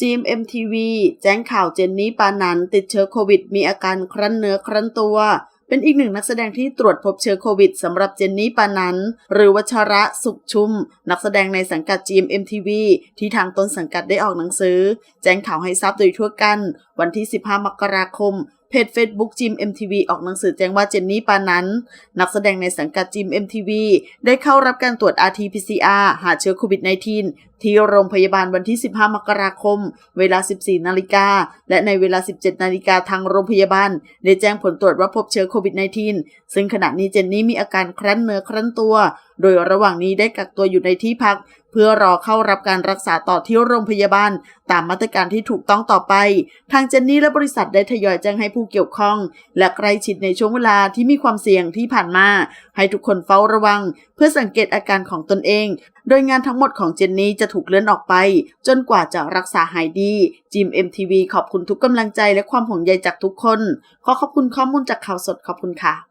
GMMTV แจ้งข่าวเจนนี่ปานันติดเชื้อโควิด มีอาการครั้นเนื้อครั้นตัว เป็นอีกหนึ่งนักแสดงที่ตรวจพบเชื้อโควิดสำหรับเจนนี่ปานันหรือวัชระสุขชุม นักแสดงในสังกัด GMMTV ที่ทางต้นสังกัดได้ออกหนังสือ แจ้งข่าวให้ทราบโดยทั่วกัน วันที่ 15 มกราคมเพจ Facebook จิม MTV ออกหนังสือแจ้งว่าเจนนี่ปานันนักแสดงในสังกัดจิม MTV ได้เข้ารับการตรวจ RT-PCR หาเชื้อโควิด -19 ที่โรงพยาบาลวันที่ 15 มกราคม เวลา 14 นาฬิกา และในเวลา 17 นาฬิกาทางโรงพยาบาล ได้แจ้งผลตรวจว่าพบเชื้อโควิด -19 ซึ่งขณะนี้เจนนี่มีอาการครั้นเนื้อครั้นตัว โดยระหว่างนี้ได้กักตัวอยู่ในที่พัก เพื่อรอเข้ารับการรักษาต่อที่โรงพยาบาล ตามมาตรการที่ถูกต้องต่อไป ทางเจนนี่และบริษัทได้ทยอยแจ้งให้ผู้เกี่ยวข้อง และใกล้ชิดในช่วงเวลาที่มีความเสี่ยงที่ผ่านมา ให้ทุกคนเฝ้าระวัง เพื่อสังเกตอาการของตนเอง โดยงานทั้งหมดของเจนนี่จะถูกเลื่อนออกไป จนกว่าจะรักษาหายดี จิม MTV ขอบคุณทุกกำลังใจและความห่วงใยจากทุกคน ขอขอบคุณข้อมูลจากข่าวสดขอบคุณค่ะ